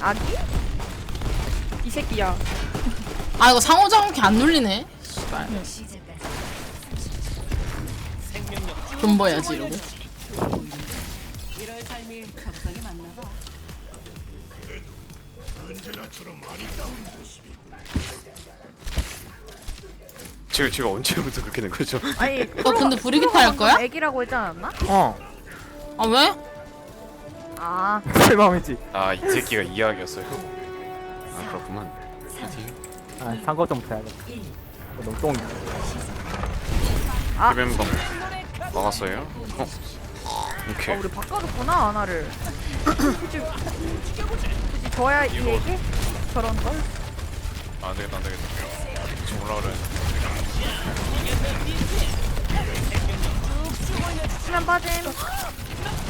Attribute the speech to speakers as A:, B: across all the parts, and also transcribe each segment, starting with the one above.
A: 아기?
B: 이 새끼야.
C: 아 이거 상호작용키 안 눌리네 씨발 존버해야지 이러고
D: 제가 제가 언제부터 그렇게 된 거죠?
A: 아니
C: 어 근데 브리기타 할 거야?
A: 애기라고 했지 않았나?
E: 어
C: 아 왜?
E: 아제 마음이지
D: 아 이 새끼가 이야기였어요. 아 그렇구만.
E: 아 상거 좀 해야겠다 이거 너무 똥이
A: 아.
D: 해변방 막았어요. 어.
A: 아,
D: 오케이.
A: 우리 바꿔줬구나 아나를 굳이 굳이 줘야 이 얘기? 저런 걸?
D: 아, 안 되겠다 안 되겠다. 지금 올라가래.
A: 수면 빠짐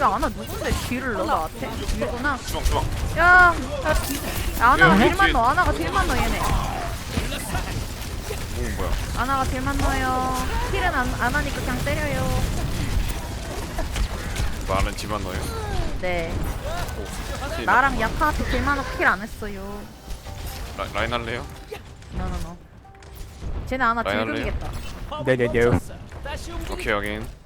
A: 야 아나 누군데 뒤를 넣어 나한테? 뒤구나
D: 주방 주방.
A: 야, 야 아나가 딜만 넣어 아나가 딜만 넣어 얘네
D: 오 뭐야?
A: 아나가 딜만 넣어요 힐은 안, 안 하니까 그냥 때려요
D: 말은 집안 넣어요.
A: 네
D: 오.
A: 나랑 야카한테 딜만 넣고 힐안 했어요
D: 라, 라인 할래요?
A: 노노노 쟤네 아나
D: 라인 할래요?
A: 딜금이겠다
E: 네네네
D: 오케이 확인.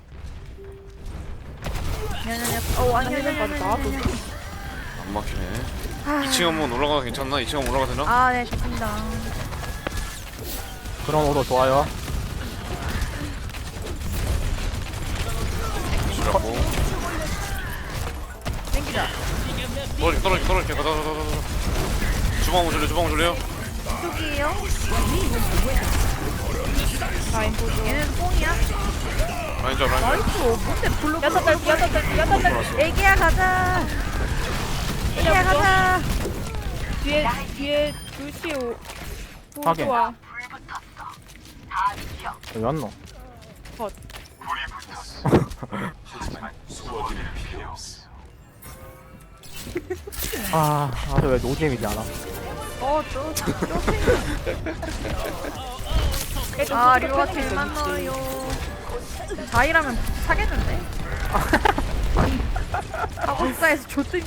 D: 어안 막히네. 2층 한번 올라가도 괜찮나? 2층 한번 올라가 되나?
A: 아 네 좋습니다
E: 그런 오도 좋아요
D: 주라고.
A: 땡기자
D: 떨어지 떨어지 떨어지 가다 가다 가다. 가다. 주방 줄래? 주방 줄래요?
A: 쪽이에요
B: 라인 보조.
A: 얘는 뽕이야
D: 라인 잡 라인 잡.
A: 나이스 뭔데
B: 야타 딸피, 야타 딸피, 야타 딸피.
A: 애기야 가자 애기야 가자
B: 뒤에, 뒤에 루시 오.
E: 확인.
B: 보조와.
E: 여기 왔노
B: 컷.
E: 아, 아, 왜 노잼이지 않아?
A: 어저 아 리오가 딜만 넣어요. 자이라면 사겠는데? 하고사에서 줬더니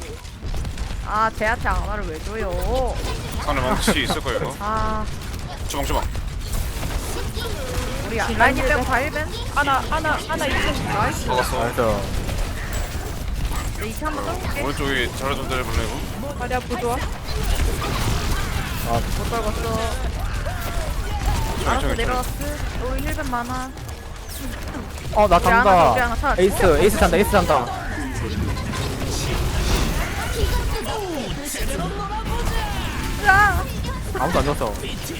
A: 아 쟤한테 아마를 왜 줘요?
D: 산에 망치 있을 거예요 이거.
A: 아.
D: 주방 주방.
A: 우리 라인이 빼고 다 1벤?
B: 하나, 하나, 하나 있어.
A: 나이스.
D: 막았어.
E: 나이스.
A: 내 2차 한번 떨굴게.
D: 오른쪽에 자리 좀 때려볼래 이거?
B: 다리야 보조와.
A: 못 떨궜어 알았어
D: 왼쪽에
A: 내려왔어. 우리 1벤 많아.
E: 어, 나
A: 우리 하나 우리 차
E: 에이스, 에이스 잔다, 에이스 잔다.
A: 야
E: 아무도 안 줬어.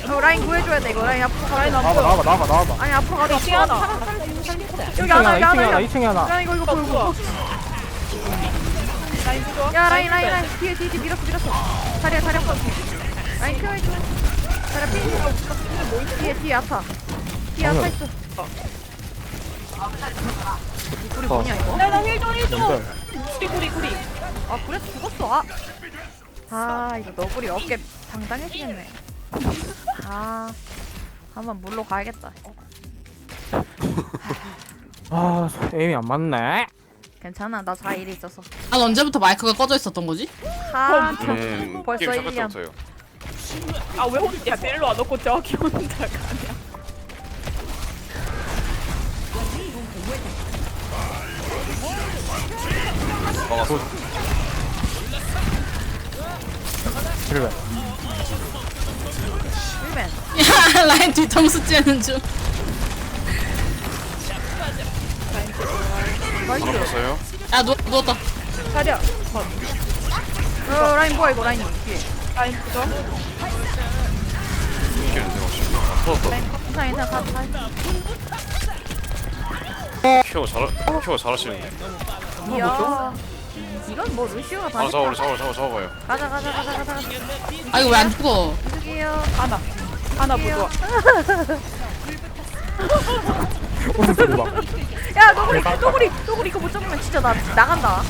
A: 어, 라인 구해줘야 돼 이거. 라인 앞으로 가 라인
E: 나와봐, 나와봐, 나와봐, 나와봐.
A: 아니 앞으로 가자.
B: 이층 하나.
A: 여기
E: 2층에
A: 하나
E: 하나,
A: 여기 하나
E: 2층에 하나,
A: 여기
E: 2층에 하나.
A: 야 이거 이거 보여 이거
B: 라인 보조와.
A: 야 라인 라인 라인. 뒤에 뒤에 뒤에 밀었어 밀었어. 자리야 자리야. 라인 켜해줘 자리야 피 뒤에 뒤에 아파 뒤에 아파 있어 우리 뭐냐 이거
B: 나, 나 힐좀, 힐좀.
E: 이걸.
B: 구리, 구리, 구리.
A: 아 그래서 죽었어 아. 아 이거 너구리 어깨 당당해지겠네 아 한번 물로 가야겠다
E: 아, 에임이 안 맞네
A: 괜찮아 나 자일이 있어서
C: 난 언제부터 마이크가 꺼져 있었던 거지?
A: 아
D: 음,
A: 벌써
D: 게임 시작할
A: 1년.
D: 때부터요.
B: 아, 왜 혼자, 야, 넬로 안 넣고 저기 혼자 가냐.
D: 막았어.
E: 그래
A: 1벤
C: 야 라인 뒤통수 째는 중
D: 뺐어요.
C: 야 누, 누웠다
B: 다리야. 컷.
A: 어 라인 뭐야 이거 라인 뒤에
B: 라인 보조.
D: 이렇게 내가 없이. 아, 터졌다.
A: 가서 가
D: 키워 잘 키워 잘하시는데.
A: 이야 이건 뭐 루시오가
D: 다아 잡아 잡아 잡아 잡아봐요.
A: 가자 가자 가자 가자
C: 아 이거 왜 안 죽어
A: 이득이에요
B: 하나. 하나
A: 봐야 너구리 너구리 너구리 이거 못 잡으면 진짜 나 나간다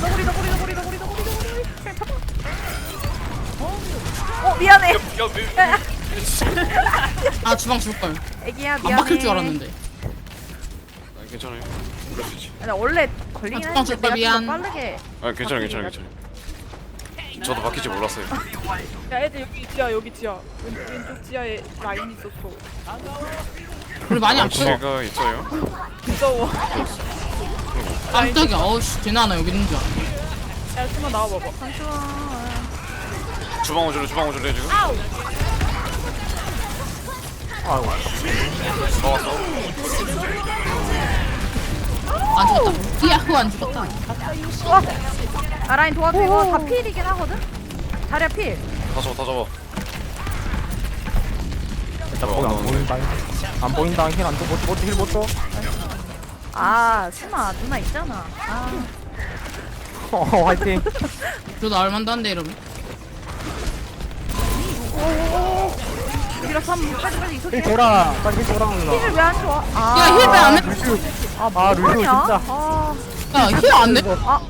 A: 너구리 너구리 너구리 어 미안해
D: 야, 야,
C: 아 주방 줄걸
A: 애기야
C: 안
A: 미안해
C: 박힐 줄 알았는데
D: 아, 괜찮아요. 그럴 수 있지.
A: 나 원래 걸리긴
C: 아,
A: 했는데
C: 줄까,
A: 내가
C: 미안.
A: 좀 빠르게
D: 아 괜찮아 괜찮아 괜찮아. 저도 바뀔지 몰랐어요.
B: 야 애들 여기 지하 여기 지하 왼, 왼쪽 지하에 라인 있었어
C: 우리 많이 안 풀어.
D: 제가 있어요.
B: 무서워
C: 깜짝이야. 어우씨, 되나 나 여기 있는 줄 알아.
B: 야 스마 나와봐봐
D: 주방 오줄래 주방 오줄래 지금?
B: 아우
D: 먹었어.
C: 안 죽었다. 야후 안 죽었다.
A: 아 라인 도와줘 이거 다 필이긴 하거든? 자리야 필
D: 다 잡아 다 잡아.
E: 일단
D: 어,
E: 거기 안
D: 어,
E: 보인다 안 보인다 힐안 줘, 못, 못, 힐 못 줘?
A: 아 스마 누나 있잖아 아
E: 어 화이팅
C: 저도 얼만도 한데 이러면.
A: 밀었어 한번 빨리
E: 힐 누나.
A: 힐을 왜안 줘? 아.
C: 야, 힐 왜안 해?
E: 루시우.
A: 아,
E: 아,
A: 뭐하냐?
E: 진짜.
A: 아,
C: 야, 힐안 돼?
A: 아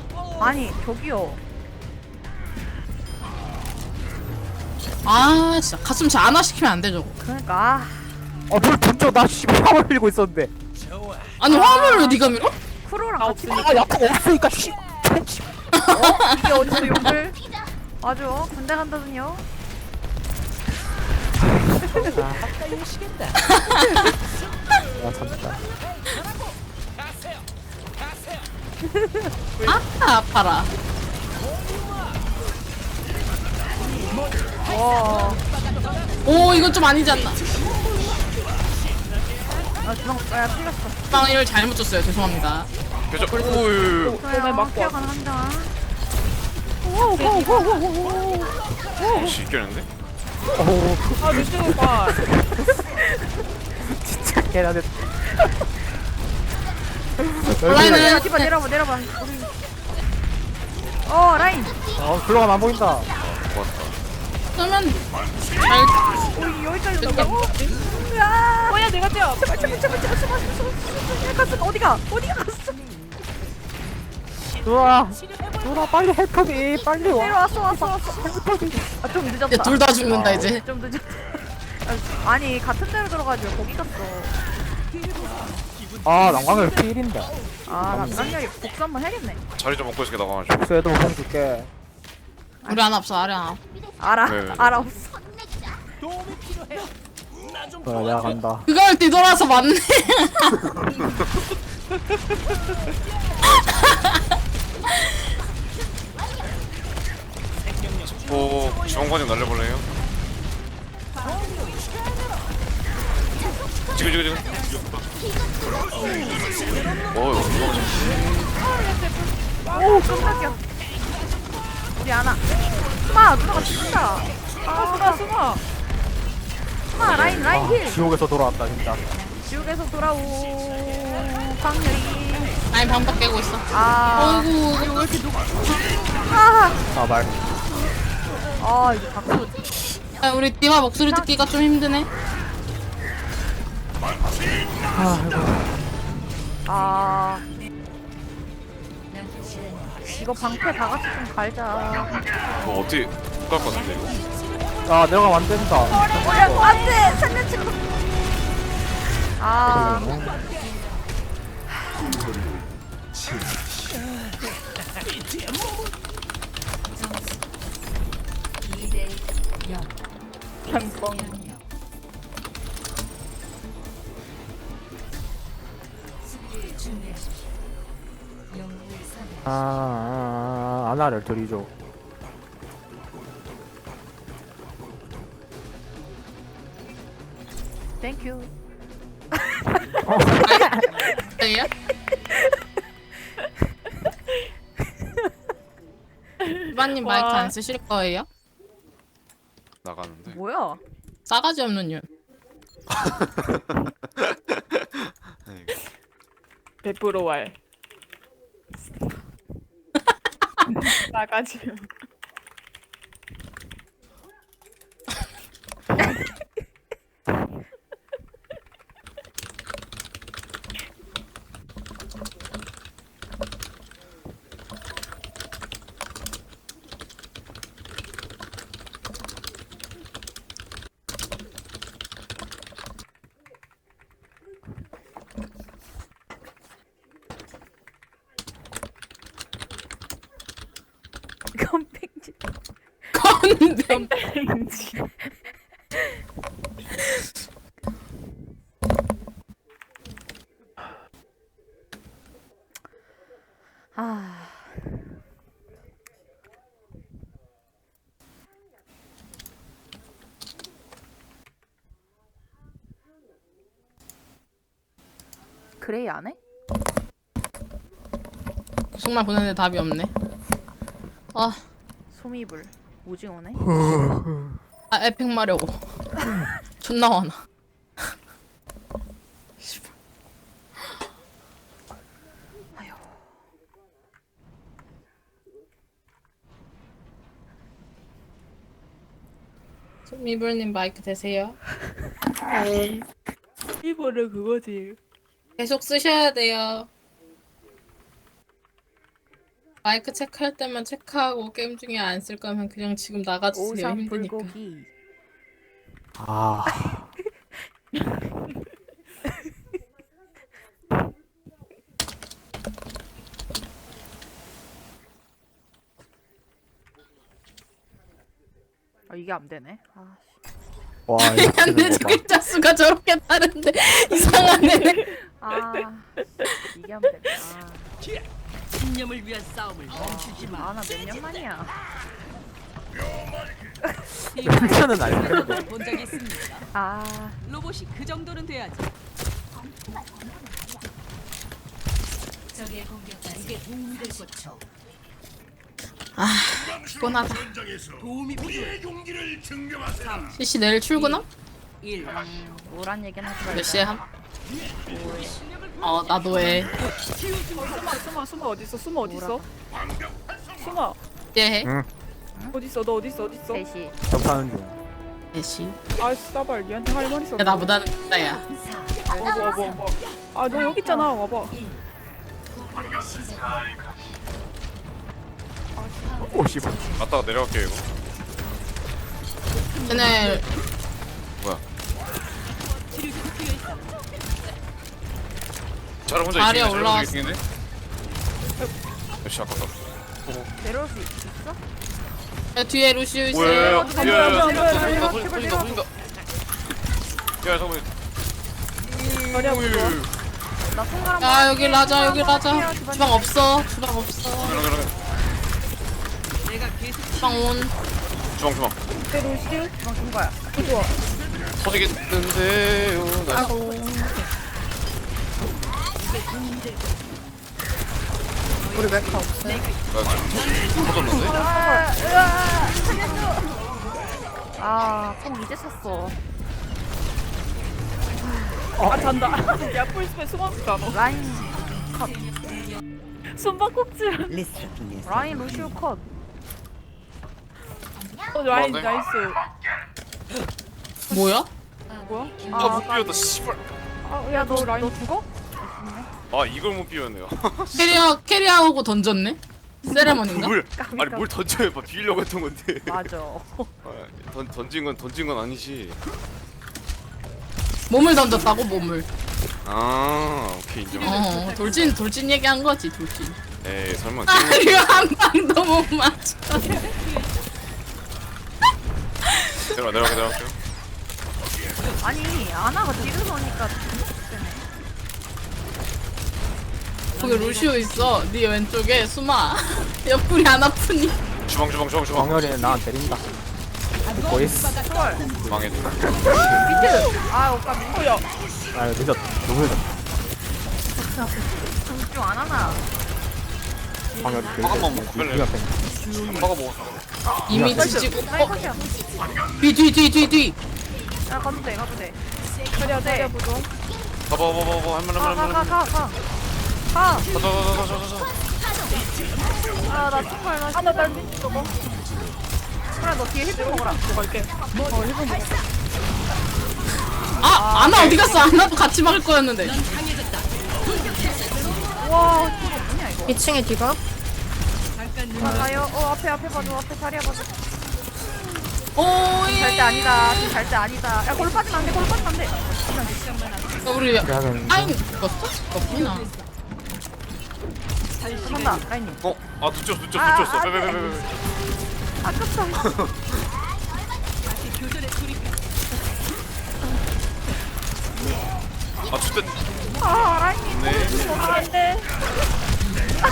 A: 아니 저기요.
C: 아, 진짜. 가슴 잘 안화 시키면 안 돼, 저거.
A: 그러니까. 아,
E: 어뭘 던져. 나 씨발 화물 밀고 있었는데.
C: 아니, 화물로 네가 밀어?
A: 크로랑
B: 아
A: 같이
E: 아 야타가 없으니까 씨.
A: 이게 어디서 욕을? 맞아. 군대 간다더니요
E: 아 진짜
C: 아, 아파라.
A: 와
C: 오, 이건 좀 아니지 않나?
A: 아, 주방 야 풀렸어
C: 빵을 잘못 줬어요. 죄송합니다.
D: 그죠? 오유.
B: 몸에 맞고
A: 피어 가능한다
D: 씨 이겼는데?
B: 오아 루시오 봐
E: 진짜 개나대
C: 라인은
A: 야 디바 내려봐 내려봐 우리 어 라인
E: 어 글로가 안 보인다.
C: 그러면 잘
A: 우리 여기까지
C: 됐다.
A: 온다고? 야
B: 뭐야 내가 뛰어
A: 제발 제발 제발 제발 제발 제발 어디가 어디가 갔어
E: 누나 누나 빨리 헬프미 빨리 와.
A: 내려왔어 왔어 왔어. 아좀 늦었다.
C: 둘 다 죽는다 이제.
A: 좀 늦었다. 아, 아니 같은 데로 들어가지 왜 거기 갔어.
E: 아 난광을 필인데.
A: 아 남강렬이 복수 한번 해야겠네.
D: 자리 좀 먹고 있을게 나가가지고.
E: 복수해도 못 줄게.
C: 우리 하나 없어, 아래 하나.
A: 알아
D: 네.
A: 알아 없어.
E: 그래 내가 간다.
C: 그걸 뒤돌아서 맞네.
D: 오좀 날려볼래요? 지금 지금 지금. 오 이거
A: 오 깜짝이야. 우리 안아 스마 누나가 죽는다.
B: 아 스마 스마
A: 스마 라인 라인 힐.
E: 지옥에서 돌아왔다 진짜.
A: 지옥에서 돌아오 강렬이
C: 아니 방박 깨고 있어.
A: 아.
C: 어이구.
A: 아,
E: 아말.
A: 아 이거 박수.
C: 아, 우리 디마 목소리 듣기가 좀 힘드네.
A: 아 이거. 방패 다 같이 좀 갈자.
D: 뭐 어떻게 못갈것 같은데 이거?
E: 아 내가 안 된다.
A: 어야 안돼 살려치고. 아
B: 향뻥
E: 아, 아, 아 아나를 들이죠.
A: 땡큐
C: 땡이야? 마이크
B: 와.
C: 안 쓰실 거예요?
D: 나가는데.
A: 뭐야
C: 싸가지 없는 년.
D: 아니,
B: 베프로 왈 나가지
C: 땡땡.
B: 땡지.
A: 아. 그레이 안 해?
C: 정말 보냈는데 답이 없네. 아,
A: 소미불 오징어네?
C: 아 에픽 마려고. 존나 화나. 씨발.
A: 아휴.
C: 미불님 마이크 되세요?
B: 이번에 그거지.
C: 계속 쓰셔야 돼요. 마이크 체크할 때만 체크하고 게임 중에 안 쓸 거면 그냥 지금 나가주세요.
A: 오삼
C: 힘드니까.
A: 불고기
E: 아
A: 아 이게 안 되네 아, 씨.
E: 와,
C: 근데
E: 이거 봐.
C: 글자 수가 저렇게 다른데 이상하네.
A: 아 이게 안 되네
F: 신념을 위한 싸움을 멈추지 마.
A: 아나 몇 년 만이야
E: 괜찮은 아닌데.
F: 본 적이 있습니다.
A: 아
F: 로봇이 그 정도는 돼야지. 적의 공격까지 이게 도움이 될 거죠.
C: 피곤하다.
F: 도움이 필요해.
C: CC 내일 출근함?
F: 1.
A: 뭐란 얘기는 하지 말자
C: 몇 시에 함? 어 나도 해.
B: 수마 수마 수마 어디 있어? 수마 어디 있어? 수마
C: 예 해.
E: 응.
B: 어디 있어? 너 어디 있어? 어디 있어?
A: 3시
E: 접하는 중.
C: 예시.
B: 아 싸발 얘한테 할 말 있어.
C: 야, 나보다는 나야.
B: 와봐 와봐 와봐. 아너 여기 있잖아. 와봐.
E: 오 씨발.
D: 갔다가 내려갈게요 이거
C: 쟤네
D: 자를 혼자 자를 혼자
C: 올라왔어.
D: 이기네. 역시 아깝다
A: 내려올 수 있어?
C: 야, 뒤에 루시우 있어.
D: 뭐야
B: 보여.
D: 소린다 소린다 야 잠깐만.
A: 나 손가락
C: 야 여기 라자 여기 라자. 주방 없어. 주방 없어.
F: 내가 계속
C: 주방 온.
D: 주방 주방
B: 그대로 실.
A: 주방 준 거야
B: 좋아.
D: 터지겠는데요 나
C: 아이고. 우리 메카 없어.
D: 터졌는데?
A: 아, 살려줘. 아, 총 이제 찼어.
B: 아 잔다. 야 폴스맨 숨었다 너.
A: 라인 컷.
B: 숨바꼭질.
A: 라인 루시우 컷.
B: 어 라인
D: 뭐한데?
B: 나이스.
C: 뭐야?
B: 뭐야?
D: 아 못 비웠다 씨발
B: 아 야 너 라인 죽어?
D: 아 이걸 못 비웠네요
C: 캐리어 캐리어하고 던졌네. 세레머니인가?
D: 뭘 아니. 뭘 던져요 막 비우려고 했던 건데
A: 맞아.
D: 아, 던, 던진 건 던진 건 아니지
C: 몸을 던졌다고 몸을.
D: 아 오케이 인정
C: 어 돌진 돌진 얘기한 거지 돌진.
D: 에이 설마
C: 아 이거 한 방도 못 맞춰.
D: 내려가 내려가 내려갈게요
A: 아니, 아나가 뒤를 서니까
C: 거기 루시오 있어. 네 왼쪽에 수마. 옆구리 안 아프니?
D: 주방 주방 주방 주방
E: 광열이는 나 때린다. 보이스.
D: 망했다.
A: 아, 오빠 민야
E: 아 늦었. 너무 늦었.
A: 집중 안 하나.
E: 광열이 그.
D: 잠깐만, 뭐, 그래.
E: 니가 뺀.
D: 먹어 먹었어
C: 이미.
A: 라인
C: 어?
A: 컷이야.
C: 뒤뒤뒤뒤 뒤.
A: 야, 가도 돼, 가도 돼.
B: 자리야 보자.
D: 가봐 가봐 가봐 할만
A: 가,
D: 할만
A: 가,
D: 할만
A: 가, 가, 가. 가.
D: 가자자자자자자
A: 아, 나 총알 나.
B: 하나 딸린 저거.
A: 그래, 너 뒤에 힐좀 먹어라.
B: 갈게. 어 해본 거.
C: 아 아나 어디 갔어? 아나도 같이 막을 거였는데.
A: 와, 이거 뭐냐, 이거.
C: 2층에 디바?
A: 아, 가요. 어, 앞에, 앞에 봐줘. 앞에 자리야 봐줘.
C: 오이.
A: 잘때 아니다. 지금 아니다. 야, 골 빠지면 안 돼. 골 빠지면 안 돼.
C: 우리. 아인 죽었어? 없구나.
A: 잠깐만. 라인님
D: 어? 아 늦췄어 늦췄어
A: 아,
D: 빼빼빼빼
A: 아, 아, 아깝다.
D: 아 죽겠
A: 아 라인님
D: 네.
A: 안돼.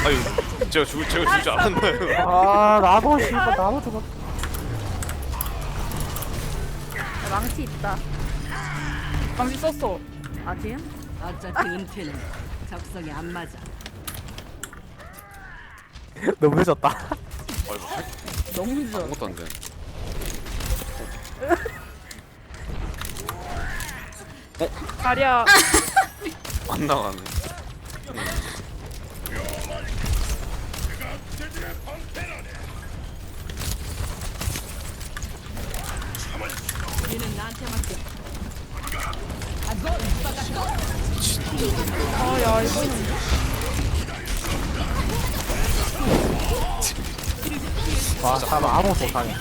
D: 아유 제가 죽을 제가 죽을 줄 알았나요?
E: 아 나도 아. 씨발 나도 저거
A: 망치 있다.
B: 감시 썼어.
A: 아직?
F: 어차피 은퇴는 적성에 안 맞아.
E: 너무 늦었다
D: 아이고
B: 너무 늦어.
D: 아무것도 안돼
B: 자리야.
D: 안 나가네
E: 아무것도 못하네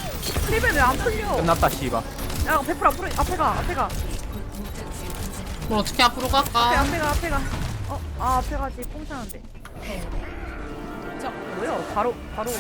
A: 힐벨 왜안 풀려?
E: 끝났다 씨발.
A: 야 페플 앞으로 앞에 가 앞에 가.
C: 뭐 어떻게 앞으로
A: 앞에
C: 갈까?
A: 앞에 가 앞에 가. 어? 아 앞에 가지. 뽕 차는데. 자 뭐야? 바로 바로